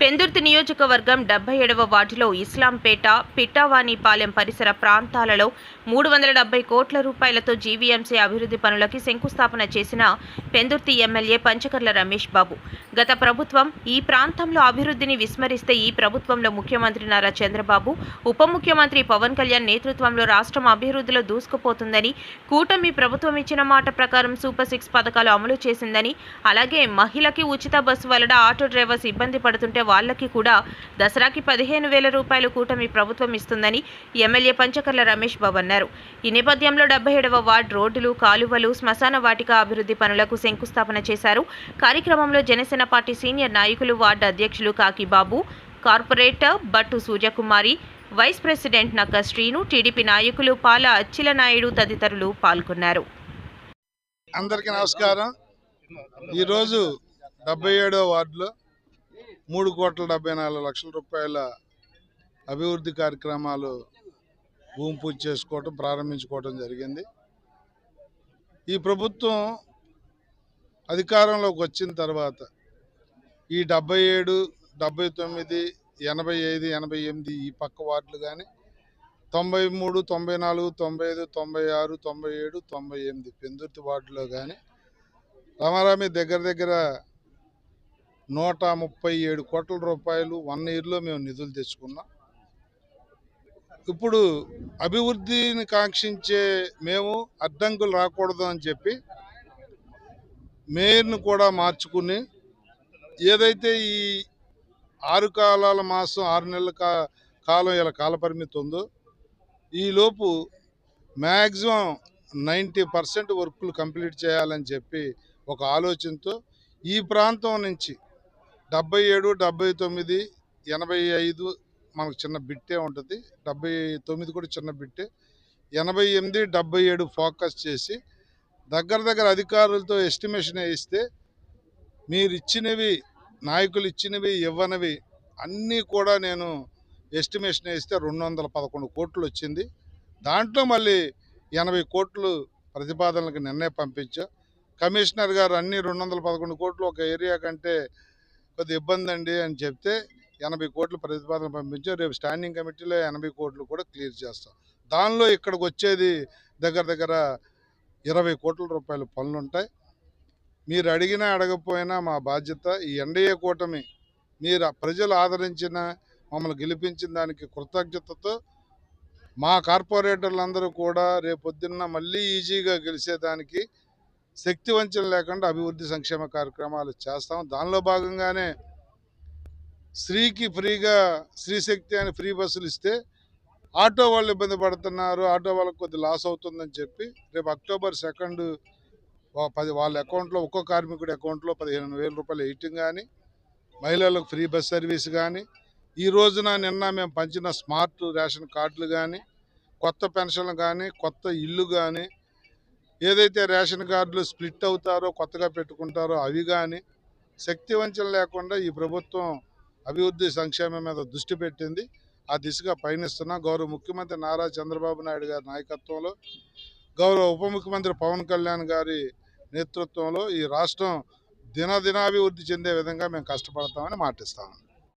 పెందుర్తి నియోజకవర్గం డెబ్బై ఏడవ వార్డులో ఇస్లాంపేట పిట్టావానిపాలెం పరిసర ప్రాంతాలలో మూడు వందల డెబ్బై కోట్ల రూపాయలతో జీవీఎంసీ అభివృద్ధి పనులకి శంకుస్థాపన చేసిన పెందుర్తి ఎమ్మెల్యే పంచకర్ల రమేష్ బాబు. గత ప్రభుత్వం ఈ ప్రాంతంలో అభివృద్ధిని విస్మరిస్తే ఈ ప్రభుత్వంలో ముఖ్యమంత్రి నారా చంద్రబాబు ఉప ముఖ్యమంత్రి పవన్ కళ్యాణ్ నేతృత్వంలో రాష్ట్రం అభివృద్ధిలో దూసుకుపోతుందని కూటమి ప్రభుత్వం ఇచ్చిన మాట ప్రకారం సూపర్ సిక్స్ పథకాలు అమలు చేసిందని అలాగే మహిళకి ఉచిత బస్సు వలన ఆటో డ్రైవర్స్ ఇబ్బంది పడుతుంటే వాళ్ళకి కూడా దసరాకి పదిహేను వేల రూపాయలు కూటమి ప్రభుత్వం ఇస్తుందని ఎమ్మెల్యే పంచకర్ల రమేష్ బాబు అన్నారు. ఈ నేపథ్యంలో డెబ్బై ఏడవ వార్డు రోడ్డులు కాలువలు శ్మశాన వాటిక అభివృద్ధి పనులకు శంకుస్థాపన చేశారు. కార్యక్రమంలో జనసేన పార్టీ సీనియర్ నాయకులు వార్డు అధ్యక్షులు Kakibabu corporator Battu Suryakumari vice president Nakka Srinu TDP నాయకులు పాల అచ్చిల నాయుడు తదితరులు పాల్గొన్నారు. అందరికీ నమస్కారం. ఈరోజు డెబ్బై ఏడో వార్డులో మూడు కోట్ల డెబ్బై నాలుగు లక్షల రూపాయల అభివృద్ధి కార్యక్రమాలు భూమి పూజ చేసుకోవటం ప్రారంభించుకోవటం జరిగింది. ఈ ప్రభుత్వం అధికారంలోకి వచ్చిన తర్వాత ఈ డెబ్బై ఏడు డెబ్బై తొమ్మిది ఎనభై ఐదు ఎనభై ఎనిమిది ఈ పక్క వార్డులు కానీ తొంభై మూడు తొంభై నాలుగు తొంభై ఐదు తొంభై ఆరు తొంభై ఏడు తొంభై ఎనిమిది పెందుర్తి వార్డులో కానీ రామారామి దగ్గర దగ్గర నూట ముప్పై ఏడు కోట్ల రూపాయలు వన్ ఇయర్లో మేము నిధులు తెచ్చుకున్నాం. ఇప్పుడు అభివృద్ధిని కాంక్షించే మేము అడ్డంకులు రాకూడదు అని చెప్పి మేయర్ను కూడా మార్చుకుని ఏదైతే ఈ ఆరు కాలాల మాసం ఆరు నెలల కా కాలం ఇలా కాలపరిమితి ఉందో ఈలోపు మ్యాక్సిమం నైంటీ పర్సెంట్ వర్కులు కంప్లీట్ చేయాలని చెప్పి ఒక ఆలోచనతో ఈ ప్రాంతం నుంచి డెబ్బై ఏడు డెబ్బై తొమ్మిది ఎనభై ఐదు మనకు చిన్న బిట్టే ఉంటుంది. డెబ్బై తొమ్మిది కూడా చిన్న బిట్టే. ఎనభై ఎనిమిది డెబ్బై ఏడు ఫోకస్ చేసి దగ్గర దగ్గర అధికారులతో ఎస్టిమేషన్ వేస్తే మీరు ఇచ్చినవి నాయకులు ఇచ్చినవి ఇవ్వనివి అన్నీ కూడా నేను ఎస్టిమేషన్ వేస్తే రెండు వందల పదకొండు కోట్లు వచ్చింది. దాంట్లో మళ్ళీ ఎనభై కోట్లు ప్రతిపాదనలకు నిన్నే పంపించా. కమిషనర్ గారు అన్ని రెండు వందల పదకొండు కోట్లు ఒక ఏరియా కంటే కొద్ది ఇబ్బంది అండి అని చెప్తే ఎనభై కోట్లు ప్రతిపాదన పంపించాం. రేపు స్టాండింగ్ కమిటీలో ఎనభై కోట్లు కూడా క్లియర్ చేస్తాం. దానిలో ఇక్కడికి వచ్చేది దగ్గర దగ్గర ఇరవై కోట్ల రూపాయల పనులు ఉంటాయి. మీరు అడిగినా అడగకపోయినా మా బాధ్యత ఈ ఎన్డీఏ కూటమి మీరు ప్రజలు ఆదరించిన మమ్మల్ని గెలిపించిన దానికి కృతజ్ఞతతో మా కార్పొరేటర్లందరూ కూడా రేపొద్దున్న మళ్ళీ ఈజీగా గెలిచేదానికి శక్తి వంచన లేకుండా అభివృద్ధి సంక్షేమ కార్యక్రమాలు చేస్తాం. దానిలో భాగంగానే స్త్రీకి ఫ్రీగా స్త్రీ శక్తి అని ఫ్రీ బస్సులు ఇస్తే ఆటో వాళ్ళు ఇబ్బంది పడుతున్నారు. ఆటో వాళ్ళకి కొద్ది లాస్ అవుతుందని చెప్పి రేపు అక్టోబర్ సెకండ్ పది వాళ్ళ అకౌంట్లో ఒక్కో కార్మికుడి అకౌంట్లో పదిహేను వేల రూపాయలు వేయటం కానీ మహిళలకు ఫ్రీ బస్ సర్వీస్ కానీ ఈ రోజున నిన్న మేము పంచిన స్మార్ట్ రేషన్ కార్డులు కానీ కొత్త పెన్షన్లు కానీ కొత్త ఇల్లు కానీ ఏదైతే రేషన్ కార్డులు స్ప్లిట్ అవుతారో కొత్తగా పెట్టుకుంటారో అవి కానీ శక్తి వంచన లేకుండా ఈ ప్రభుత్వం అభివృద్ధి సంక్షేమం మీద దృష్టి పెట్టింది. ఆ దిశగా పయనిస్తున్నా గౌరవ ముఖ్యమంత్రి నారా చంద్రబాబు నాయుడు గారి నాయకత్వంలో గౌరవ ఉప ముఖ్యమంత్రి పవన్ కళ్యాణ్ గారి నేతృత్వంలో ఈ రాష్ట్రం దినదినాభివృద్ధి చెందే విధంగా మేము కష్టపడతామని మాటిస్తాము